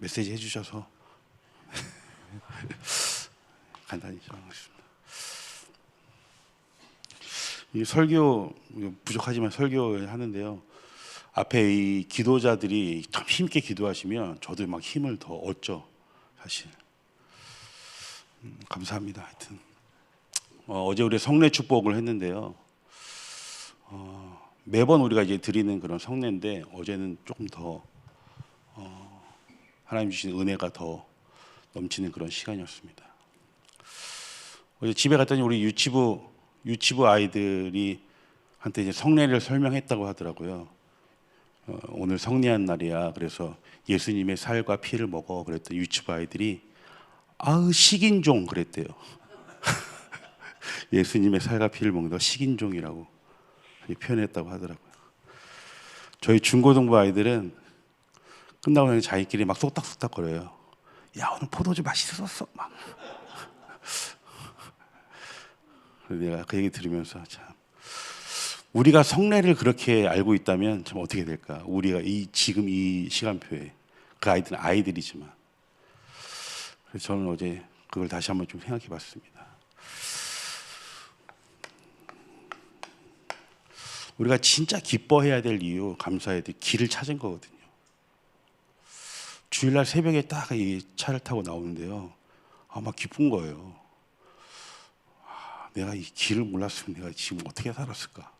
메시지 해주셔서 간단히 전하겠습니다. 이 설교 부족하지만 설교 하는데요. 앞에 이 기도자들이 참 힘있게 기도하시면 저도 막 힘을 더 얻죠. 사실 음, 감사합니다. 하여튼 어, 어제 우리 성례 축복을 했는데요. 어, 매번 우리가 이제 드리는 그런 성례인데 어제는 조금 더 어, 하나님 주신 은혜가 더 넘치는 그런 시간이었습니다. 어제 집에 갔더니 우리 유치부 유치부 아이들이 한테 이제 성례를 설명했다고 하더라고요. 어, 오늘 성례한 날이야. 그래서 예수님의 살과 피를 먹어. 그랬더니 유치부 아이들이 아으 식인종 그랬대요. 예수님의 살과 피를 먹는다 식인종이라고 표현했다고 하더라고요. 저희 중고등부 아이들은 끝나고 나면 자기끼리 막 쏙닥쏙닥 거려요. 야 오늘 포도주 맛있었어. 막. 내가 그 얘기 들으면서 참 우리가 성례를 그렇게 알고 있다면 참 어떻게 될까? 우리가 이 지금 이 시간표에 그 아이들은 아이들이지만 그래서 저는 어제 그걸 다시 한번 좀 생각해봤습니다. 우리가 진짜 기뻐해야 될 이유, 감사해야 될 길을 찾은 거거든요. 주일날 새벽에 딱 이 차를 타고 나오는데요. 아마 기쁜 거예요. 아, 내가 이 길을 몰랐으면 내가 지금 어떻게 살았을까?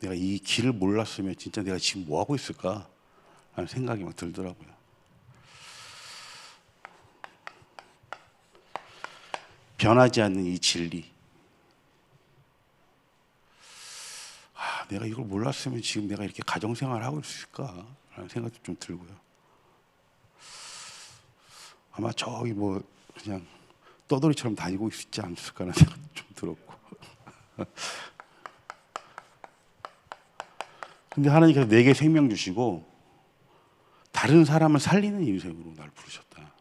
내가 이 길을 몰랐으면 진짜 내가 지금 뭐 하고 있을까? 라는 생각이 막 들더라고요. 변하지 않는 이 진리. 아, 내가 이걸 몰랐으면 지금 내가 이렇게 가정생활을 하고 있을까? 라는 생각도 좀 들고요. 아마 저기 뭐 그냥 떠돌이처럼 다니고 있지 않을까라는 생각도 좀 들었고. 근데 하나님께서 내게 생명 주시고 다른 사람을 살리는 인생으로 날 부르셨다.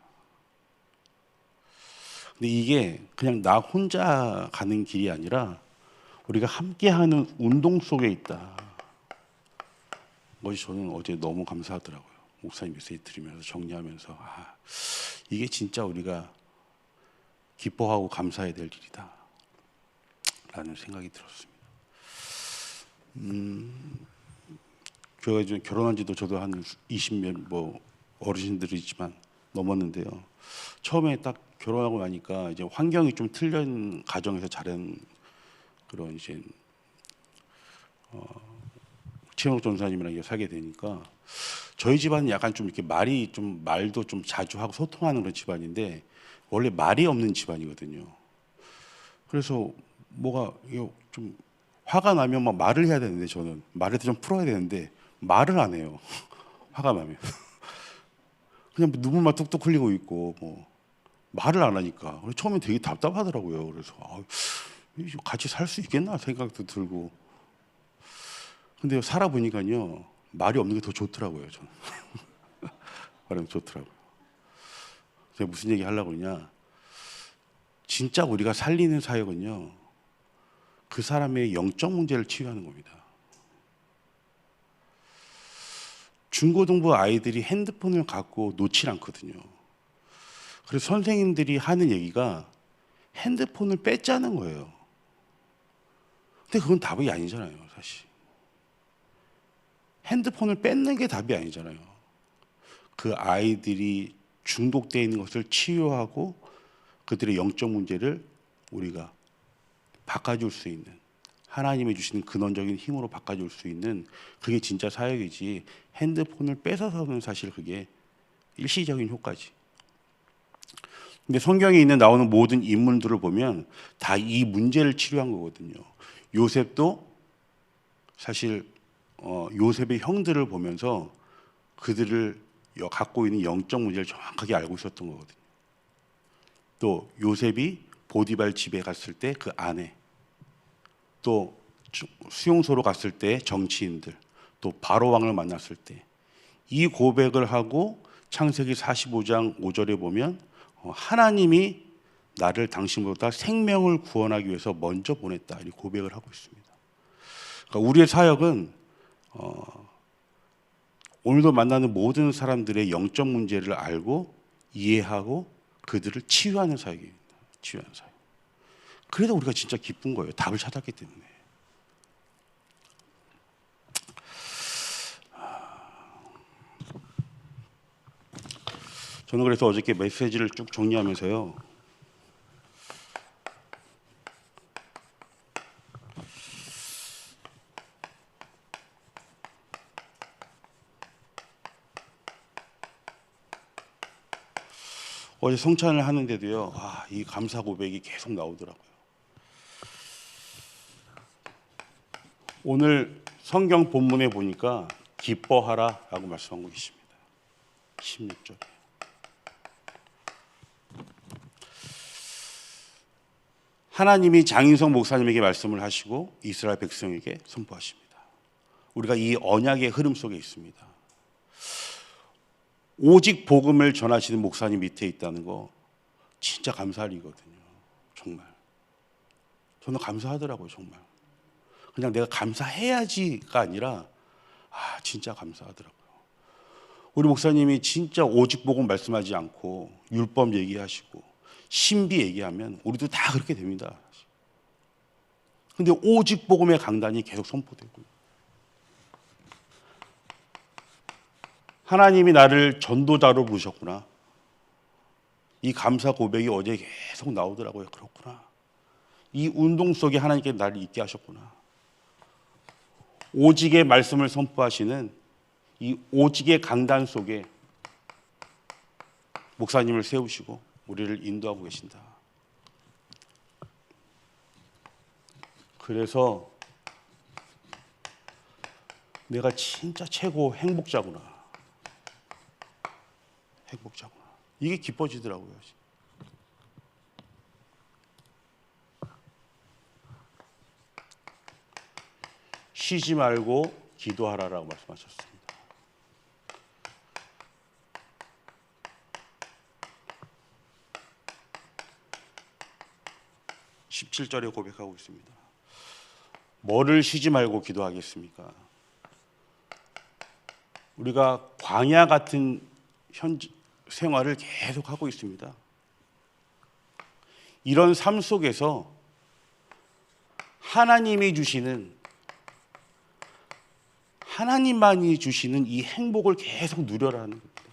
근데 이게 그냥 나 혼자 가는 길이 아니라 우리가 함께하는 운동 속에 있다. 것이 저는 어제 너무 감사하더라고요. 목사님 메시지 들으면서 정리하면서 아, 이게 진짜 우리가 기뻐하고 감사해야 될 일이다. 라는 생각이 들었습니다. 음, 결혼한 지도 저도 한 20년 뭐 어르신들이지만 넘었는데요. 처음에 딱 결혼하고 나니까 이제 환경이 좀 틀린 가정에서 자란 그런 이제 어, 최영욱 전사님이랑 이렇게 살게 되니까 저희 집안은 약간 좀 이렇게 말이 좀 말도 좀 자주 하고 소통하는 그런 집안인데 원래 말이 없는 집안이거든요. 그래서 뭐가 좀 화가 나면 막 말을 해야 되는데 저는 말을 좀 풀어야 되는데 말을 안 해요. 화가 나면 그냥 눈물만 뚝뚝 흘리고 있고 뭐 말을 안 하니까 처음에 되게 답답하더라고요. 그래서 같이 살 수 있겠나 생각도 들고 근데 살아보니까요 말이 없는 게 더 좋더라고요. 저는 말이 좋더라고요. 제가 무슨 얘기 하려고 그러냐 진짜 우리가 살리는 사역은요 그 사람의 영적 문제를 치유하는 겁니다. 중고등부 아이들이 핸드폰을 갖고 놓질 않거든요. 그래서 선생님들이 하는 얘기가 핸드폰을 뺐자는 거예요. 근데 그건 답이 아니잖아요, 사실. 핸드폰을 뺏는 게 답이 아니잖아요. 그 아이들이 중독되어 있는 것을 치유하고 그들의 영적 문제를 우리가 바꿔줄 수 있는 하나님이 주시는 근원적인 힘으로 바꿔줄 수 있는 그게 진짜 사역이지 핸드폰을 뺏어서는 사실 그게 일시적인 효과지. 근데 성경에 있는 나오는 모든 인물들을 보면 다 이 문제를 치료한 거거든요. 요셉도 사실 어, 요셉의 형들을 보면서 그들을 여- 갖고 있는 영적 문제를 정확하게 알고 있었던 거거든요. 또 요셉이 보디발 집에 갔을 때 그 아내, 또 주- 수용소로 갔을 때 정치인들, 또 바로 왕을 만났을 때 이 고백을 하고 창세기 45장 5절에 보면 어, 하나님이 나를 당신보다 생명을 구원하기 위해서 먼저 보냈다 이 고백을 하고 있습니다. 그러니까 우리의 사역은 어, 오늘도 만나는 모든 사람들의 영적 문제를 알고 이해하고 그들을 치유하는 사역입니다. 치유하는 사역. 그래도 우리가 진짜 기쁜 거예요. 답을 찾았기 때문에. 저는 그래서 어저께 메시지를 쭉 정리하면서요. 어제 성찬을 하는데도요. 아, 이 감사 고백이 계속 나오더라고요. 오늘 성경 본문에 보니까 기뻐하라라고 말씀하고 계십니다. 16절. 하나님이 장인성 목사님에게 말씀을 하시고 이스라엘 백성에게 선포하십니다. 우리가 이 언약의 흐름 속에 있습니다. 오직 복음을 전하시는 목사님 밑에 있다는 거 진짜 감사할 일이거든요. 정말. 저는 감사하더라고요, 정말. 그냥 내가 감사해야지가 아니라 아, 진짜 감사하더라고요. 우리 목사님이 진짜 오직 복음 말씀하지 않고 율법 얘기하시고 신비 얘기하면 우리도 다 그렇게 됩니다. 근데 오직 복음의 강단이 계속 선포되고 하나님이 나를 전도자로 부르셨구나. 이 감사 고백이 어제 계속 나오더라고요. 그렇구나. 이 운동 속에 하나님께 나를 있게 하셨구나. 오직의 말씀을 선포하시는 이 오직의 강단 속에 목사님을 세우시고 우리를 인도하고 계신다. 그래서 내가 진짜 최고 행복자구나. 행복자구나. 이게 기뻐지더라고요. 쉬지 말고 기도하라라고 말씀하셨습니다. (17절에) 고백하고 있습니다 뭐를 쉬지 말고 기도하겠습니까 우리가 광야 같은 현 생활을 계속 하고 있습니다 이런 삶 속에서 하나님이 주시는 하나님만이 주시는 이 행복을 계속 누려라는 겁니다.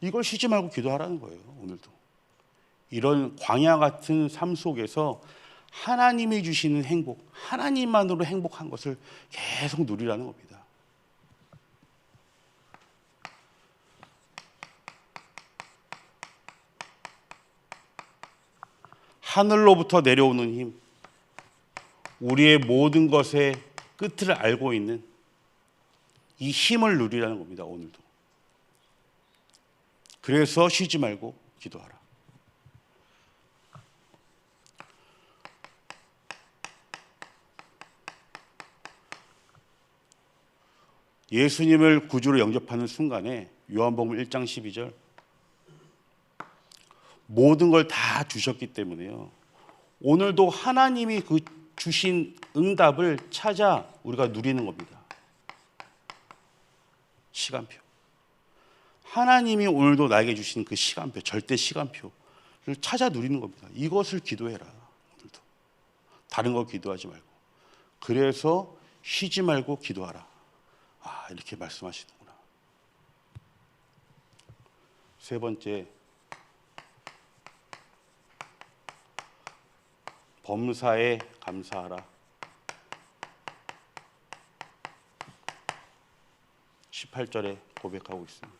이걸 쉬지 말고 기도하라는 거예요, 오늘도. 이런 광야 같은 삶 속에서 하나님이 주시는 행복, 하나님만으로 행복한 것을 계속 누리라는 겁니다. 하늘로부터 내려오는 힘, 우리의 모든 것의 끝을 알고 있는 이 힘을 누리라는 겁니다. 오늘도. 그래서 쉬지 말고 기도하라. 예수님을 구주로 영접하는 순간에 요한복음 1장 12절 모든 걸 다 주셨기 때문에요. 오늘도 하나님이 그 주신 응답을 찾아 우리가 누리는 겁니다. 시간표. 하나님이 오늘도 나에게 주신 그 시간표, 절대 시간표를 찾아 누리는 겁니다. 이것을 기도해라. 오늘도. 다른 거 기도하지 말고. 그래서 쉬지 말고 기도하라. 아, 이렇게 말씀하시는구나. 세 번째, 범사에 감사하라. 18절에 고백하고 있습니다.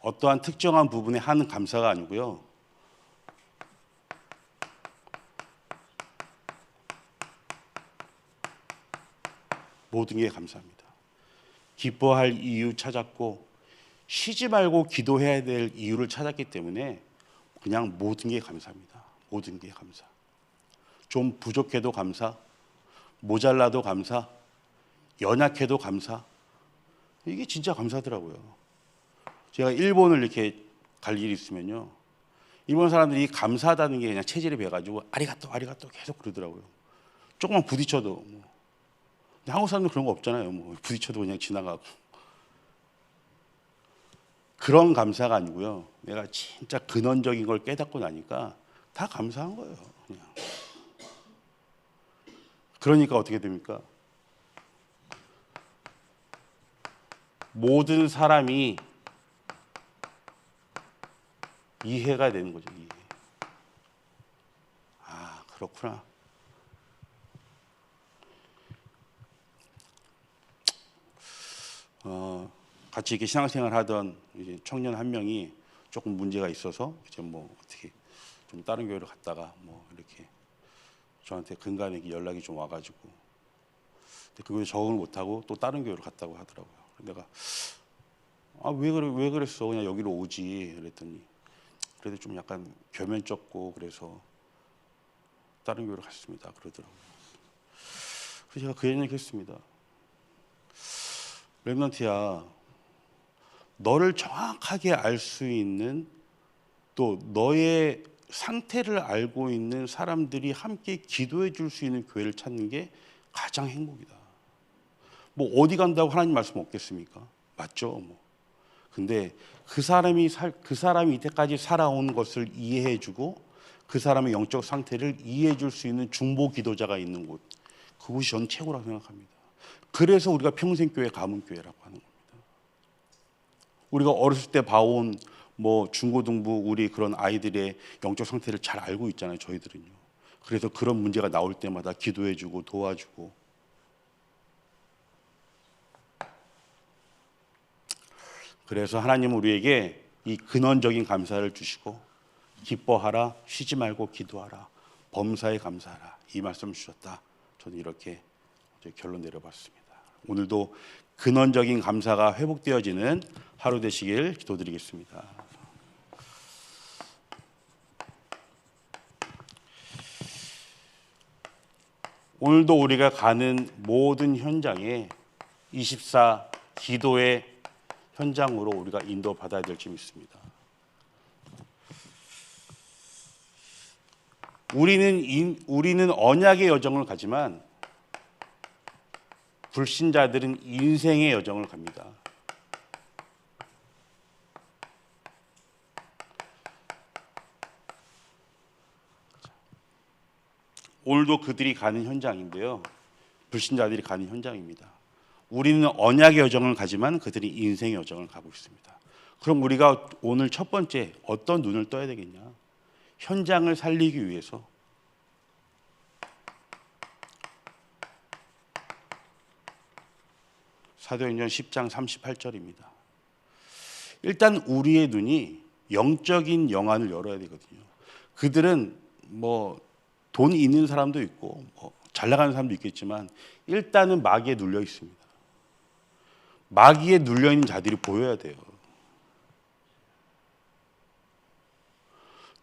어떠한 특정한 부분에 하는 감사가 아니고요. 모든 게 감사합니다. 기뻐할 이유 찾았고 쉬지 말고 기도해야 될 이유를 찾았기 때문에 그냥 모든 게 감사합니다. 모든 게 감사. 좀 부족해도 감사, 모자라도 감사, 연약해도 감사. 이게 진짜 감사하더라고요. 제가 일본을 이렇게 갈 일이 있으면요. 일본 사람들이 감사하다는 게 그냥 체질에 배가지고 아리가또 아리가또 계속 그러더라고요. 조금만 부딪혀도 뭐. 근데 한국 사람들 그런 거 없잖아요. 뭐 부딪혀도 그냥 지나가고. 그런 감사가 아니고요. 내가 진짜 근원적인 걸 깨닫고 나니까 다 감사한 거예요. 그냥. 그러니까 어떻게 됩니까? 모든 사람이 이해가 되는 거죠. 이해. 아 그렇구나. 어, 같이 이렇게 신앙생활 하던 이제 청년 한 명이 조금 문제가 있어서 이제 뭐 어떻게 좀 다른 교회로 갔다가 뭐 이렇게 저한테 근간에 연락이 좀 와가지고 근데 그 교회 적응을 못하고 또 다른 교회로 갔다고 하더라고요. 내가 아 왜 그래 왜 그랬어 그냥 여기로 오지 그랬더니 그래도 좀 약간 겸연쩍고 그래서 다른 교회로 갔습니다 그러더라고요. 그래서 제가 그 얘기를 했습니다. 렘넌트야 너를 정확하게 알 수 있는 또 너의 상태를 알고 있는 사람들이 함께 기도해 줄 수 있는 교회를 찾는 게 가장 행복이다. 뭐 어디 간다고 하나님 말씀 없겠습니까? 맞죠, 뭐. 근데 그 사람이 살, 그 사람이 이때까지 살아온 것을 이해해 주고 그 사람의 영적 상태를 이해해 줄 수 있는 중보 기도자가 있는 곳. 그곳이 전 최고라고 생각합니다. 그래서 우리가 평생교회 가문교회라고 하는 겁니다. 우리가 어렸을 때 봐온 뭐 중고등부 우리 그런 아이들의 영적 상태를 잘 알고 있잖아요. 저희들은요. 그래서 그런 문제가 나올 때마다 기도해 주고 도와주고. 그래서 하나님은 우리에게 이 근원적인 감사를 주시고 기뻐하라 쉬지 말고 기도하라 범사에 감사하라 이 말씀 주셨다. 저는 이렇게 결론 내려봤습니다. 오늘도 근원적인 감사가 회복되어지는 하루 되시길 기도드리겠습니다. 오늘도 우리가 가는 모든 현장에 24 기도의 현장으로 우리가 인도받아야 될 점이 있습니다. 우리는 인, 우리는 언약의 여정을 가지만 불신자들은 인생의 여정을 갑니다. 오늘도 그들이 가는 현장인데요. 불신자들이 가는 현장입니다. 우리는 언약의 여정을 가지만 그들이 인생의 여정을 가고 있습니다. 그럼 우리가 오늘 첫 번째 어떤 눈을 떠야 되겠냐? 현장을 살리기 위해서 사도행전 10장 38절입니다. 일단 우리의 눈이 영적인 영안을 열어야 되거든요. 그들은 뭐 돈 있는 사람도 있고 뭐 잘 나가는 사람도 있겠지만 일단은 마귀에 눌려 있습니다. 마귀에 눌려 있는 자들이 보여야 돼요.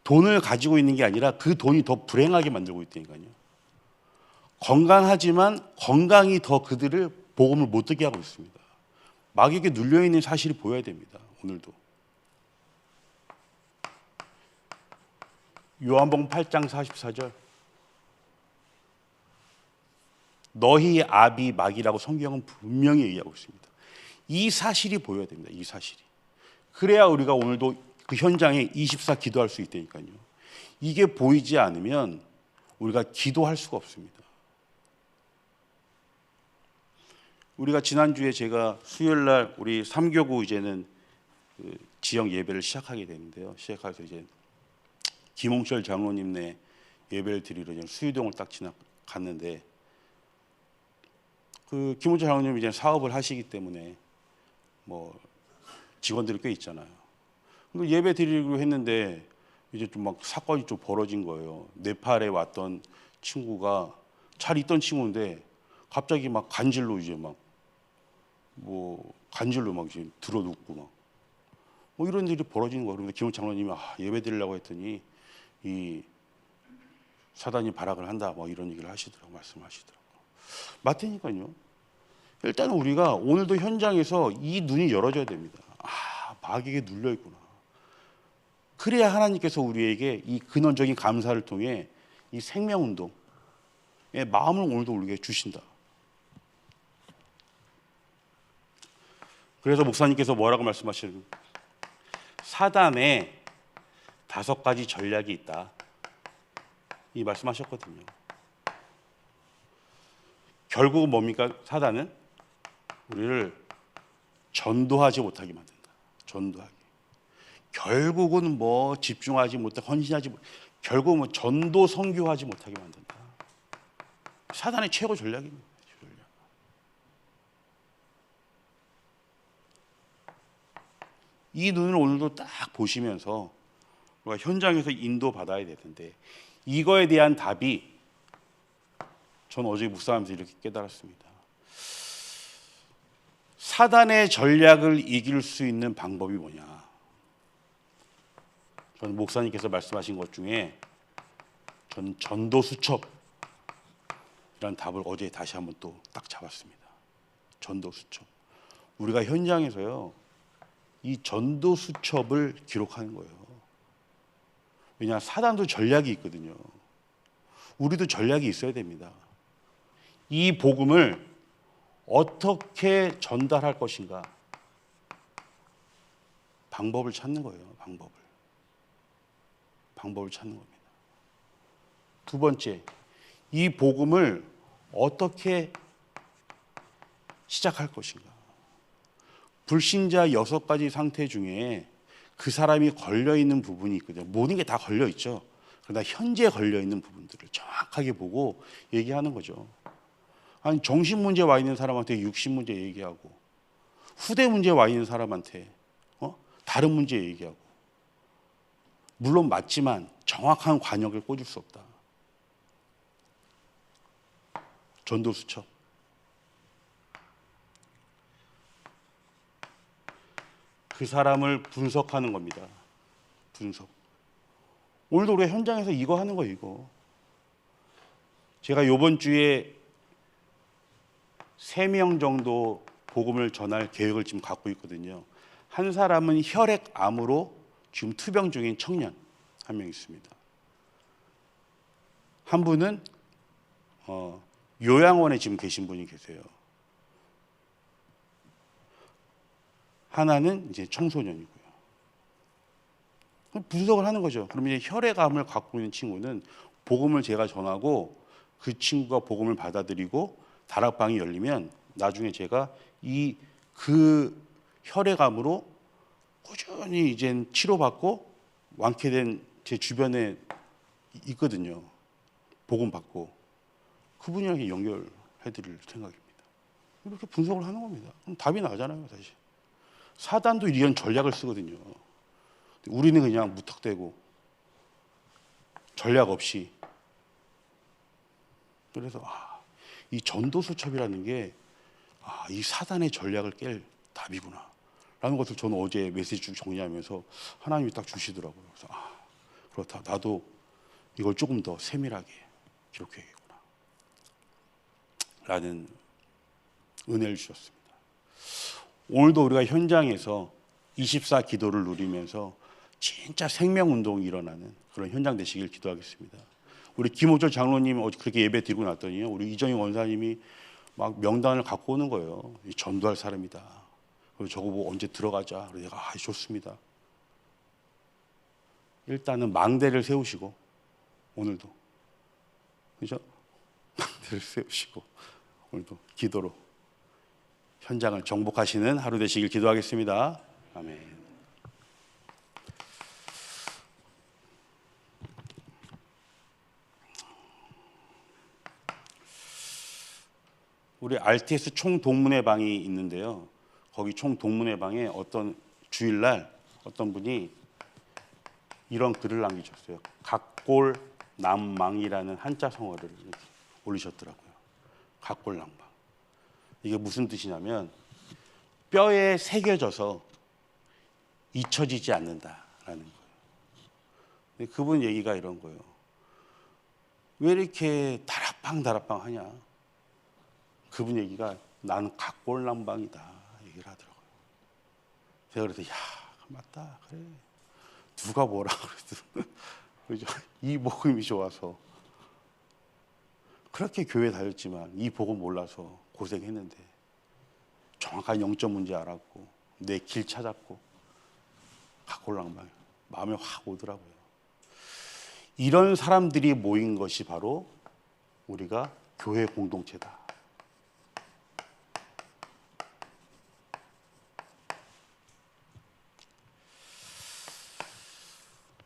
돈을 가지고 있는 게 아니라 그 돈이 더 불행하게 만들고 있다니까요. 건강하지만 건강이 더 그들을 복음을 못 듣게 하고 있습니다. 마귀에게 눌려 있는 사실이 보여야 됩니다. 오늘도. 요한복음 8장 44절. 너희 아비 마귀라고 성경은 분명히 얘기하고 있습니다. 이 사실이 보여야 됩니다. 이 사실이. 그래야 우리가 오늘도 그 현장에 24 기도할 수 있다니까요. 이게 보이지 않으면 우리가 기도할 수가 없습니다. 우리가 지난주에 제가 수요일 날 우리 3교구 이제는 그 지역 예배를 시작하게 되는데요. 시작해서 이제 김홍철 장로님네 예배를 드리러 수유동을 딱 지나 갔는데 그 김홍철 장로님 이제 사업을 하시기 때문에 뭐 직원들이 꽤 있잖아요. 근데 예배 드리기로 했는데 이제 좀 막 사건이 좀 벌어진 거예요. 네팔에 왔던 친구가 잘 있던 친구인데 갑자기 막 간질로 이제 막 뭐 간질로 막 이제 들어 눕고 막 뭐 이런 일이 벌어지는 거예요. 그런데 김원 장로님이 아, 예배 드리려고 했더니 이 사단이 발악을 한다 뭐 이런 얘기를 하시더라고 말씀하시더라고. 맞다니까요. 일단 우리가 오늘도 현장에서 이 눈이 열어져야 됩니다. 아 마귀에게 눌려 있구나. 그래야 하나님께서 우리에게 이 근원적인 감사를 통해 이 생명 운동, 마음을 오늘도 우리에게 주신다. 그래서 목사님께서 뭐라고 말씀하시는 사단의 다섯 가지 전략이 있다. 이 말씀하셨거든요. 결국은 뭡니까? 사단은 우리를 전도하지 못하게 만든다. 전도하게. 결국은 뭐 집중하지 못하고 헌신하지 못, 결국은 뭐 전도 선교하지 못하게 만든다. 사단의 최고 전략입니다. 전략. 이 눈을 오늘도 딱 보시면서 우리가 현장에서 인도 받아야 되는데 이거에 대한 답이 저는 어제 묵상하면서 이렇게 깨달았습니다. 사단의 전략을 이길 수 있는 방법이 뭐냐? 저는 목사님께서 말씀하신 것 중에 전 전도 수첩이라는 답을 어제 다시 한번 또 딱 잡았습니다. 전도 수첩. 우리가 현장에서요 이 전도 수첩을 기록하는 거예요. 왜냐 사단도 전략이 있거든요. 우리도 전략이 있어야 됩니다. 이 복음을 어떻게 전달할 것인가 방법을 찾는 거예요. 방법을 방법을 찾는 겁니다. 두 번째, 이 복음을 어떻게 시작할 것인가. 불신자 여섯 가지 상태 중에 그 사람이 걸려 있는 부분이 있거든요. 모든 게 다 걸려 있죠. 그러나 현재 걸려 있는 부분들을 정확하게 보고 얘기하는 거죠. 아니 정신 문제 와 있는 사람한테 육신 문제 얘기하고 후대 문제 와 있는 사람한테 어? 다른 문제 얘기하고 물론 맞지만 정확한 관역을 꽂을 수 없다. 전도 수첩. 그 사람을 분석하는 겁니다. 분석. 오늘도 우리 현장에서 이거 하는 거 이거. 제가 요번 주에 세 명 정도 복음을 전할 계획을 지금 갖고 있거든요. 한 사람은 혈액암으로 지금 투병 중인 청년 한 명 있습니다. 한 분은 어, 요양원에 지금 계신 분이 계세요. 하나는 이제 청소년이고요. 분석을 하는 거죠. 그럼 이제 혈액암을 갖고 있는 친구는 복음을 제가 전하고 그 친구가 복음을 받아들이고 다락방이 열리면 나중에 제가 이 그 혈액암으로 꾸준히 이제 치료받고 완쾌된 제 주변에 있거든요. 복음 받고 그분이랑 연결해드릴 생각입니다. 이렇게 분석을 하는 겁니다. 그럼 답이 나잖아요, 사실. 사단도 이런 전략을 쓰거든요. 우리는 그냥 무턱대고 전략 없이 그래서 아, 이 전도 수첩이라는 게 아, 이 사단의 전략을 깰 답이구나. 라는 것을 저는 어제 메시지 쭉 정리하면서 하나님이 딱 주시더라고요. 그래서 아, 그렇다. 나도 이걸 조금 더 세밀하게 기록해야겠구나. 라는 은혜를 주셨습니다. 오늘도 우리가 현장에서 24 기도를 누리면서 진짜 생명 운동이 일어나는 그런 현장 되시길 기도하겠습니다. 우리 김호철 장로님 어제 그렇게 예배 드리고 났더니요. 우리 이정희 원사님이 막 명단을 갖고 오는 거예요. 이 전도할 사람이다. 그리고 저거 뭐 언제 들어가자. 그래서 내가 아, 좋습니다. 일단은 망대를 세우시고 오늘도 그죠? 망대를 세우시고 오늘도 기도로 현장을 정복하시는 하루 되시길 기도하겠습니다. 아멘. 우리 RTS 총 동문회 방이 있는데요. 거기 총 동문회 방에 어떤 주일날 어떤 분이 이런 글을 남기셨어요. 각골 남망이라는 한자 성어를 올리셨더라고요. 각골 남망. 이게 무슨 뜻이냐면 뼈에 새겨져서 잊혀지지 않는다라는 거예요. 그분 얘기가 이런 거예요. 왜 이렇게 다락방 다락방 하냐? 그분 얘기가 나는 각골남방이다 얘기를 하더라고요. 제가 그래서 야 맞다 그래 누가 뭐라 그래도 그죠 이 복음이 좋아서 그렇게 교회 다녔지만 이 복음 몰라서 고생했는데 정확한 영적 문제 알았고 내 길 찾았고 가골랑말 마음에 확 오더라고요. 이런 사람들이 모인 것이 바로 우리가 교회 공동체다.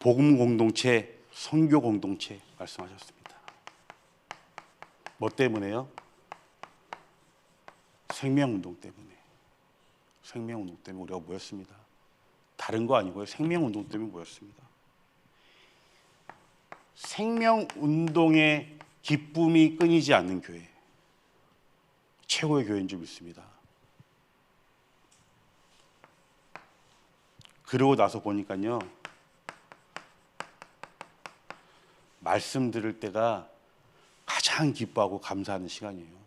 복음 공동체, 선교 공동체 말씀하셨습니다. 뭐 때문에요? 생명운동 때문에. 생명운동 때문에 우리가 모였습니다. 다른 거 아니고요. 생명운동 때문에 모였습니다. 생명운동의 기쁨이 끊이지 않는 교회. 최고의 교회인 줄 믿습니다. 그러고 나서 보니까요. 말씀 들을 때가 가장 기뻐하고 감사하는 시간이에요.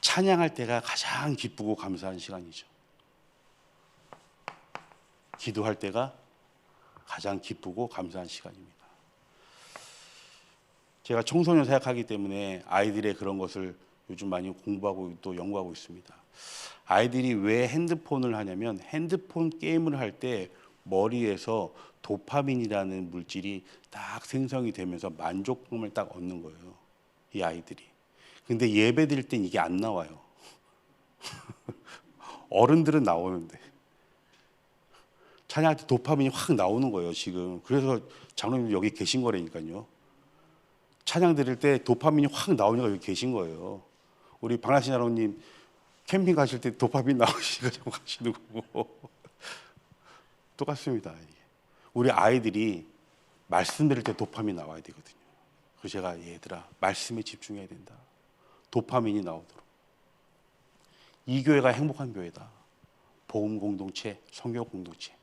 찬양할 때가 가장 기쁘고 감사한 시간이죠. 기도할 때가 가장 기쁘고 감사한 시간입니다. 제가 청소년 사역하기 때문에 아이들의 그런 것을 요즘 많이 공부하고 또 연구하고 있습니다. 아이들이 왜 핸드폰을 하냐면 핸드폰 게임을 할 때 머리에서 도파민이라는 물질이 딱 생성이 되면서 만족감을 딱 얻는 거예요. 이 아이들이. 근데 예배 드릴 땐 이게 안 나와요. 어른들은 나오는데. 찬양할 때 도파민이 확 나오는 거예요, 지금. 그래서 장로님 여기 계신 거라니까요. 찬양 드릴 때 도파민이 확 나오니까 여기 계신 거예요. 우리 박나신 장로님 캠핑 가실 때 도파민 나오시니까 좀 가시는 거고. 똑같습니다. 우리 아이들이 말씀 드릴 때 도파민 나와야 되거든요. 그래서 제가 얘들아 말씀에 집중해야 된다. 도파민이 나오도록. 이 교회가 행복한 교회다. 보험 공동체, 성교 공동체.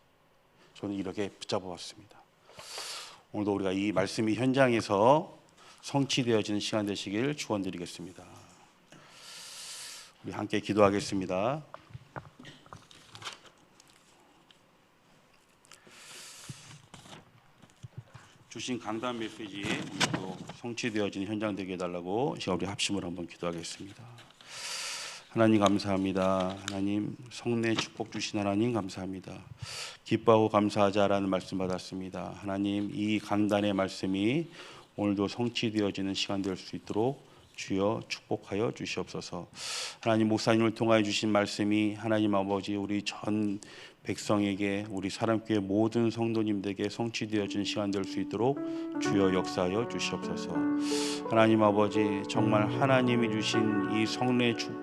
저는 이렇게 붙잡아 왔습니다. 오늘도 우리가 이 말씀이 현장에서 성취되어지는 시간 되시길 축원드리겠습니다. 우리 함께 기도하겠습니다. 주신 강단 메시지 오늘도 성취되어지는 현장 되게 해달라고 제가 우리 합심을 한번 기도하겠습니다. 하나님 감사합니다. 하나님 성례 축복 주신 하나님 감사합니다. 기뻐하고 감사하자라는 말씀 받았습니다. 하나님 이 강단의 말씀이 오늘도 성취되어지는 시간 될 수 있도록 주여 축복하여 주시옵소서. 하나님 목사님을 통하여 주신 말씀이 하나님 아버지 우리 전 백성에게 우리 사람교회 모든 성도님들에게 성취되어지는 시간 될 수 있도록 주여 역사하여 주시옵소서. 하나님 아버지 정말 하나님이 주신 이 성례 축복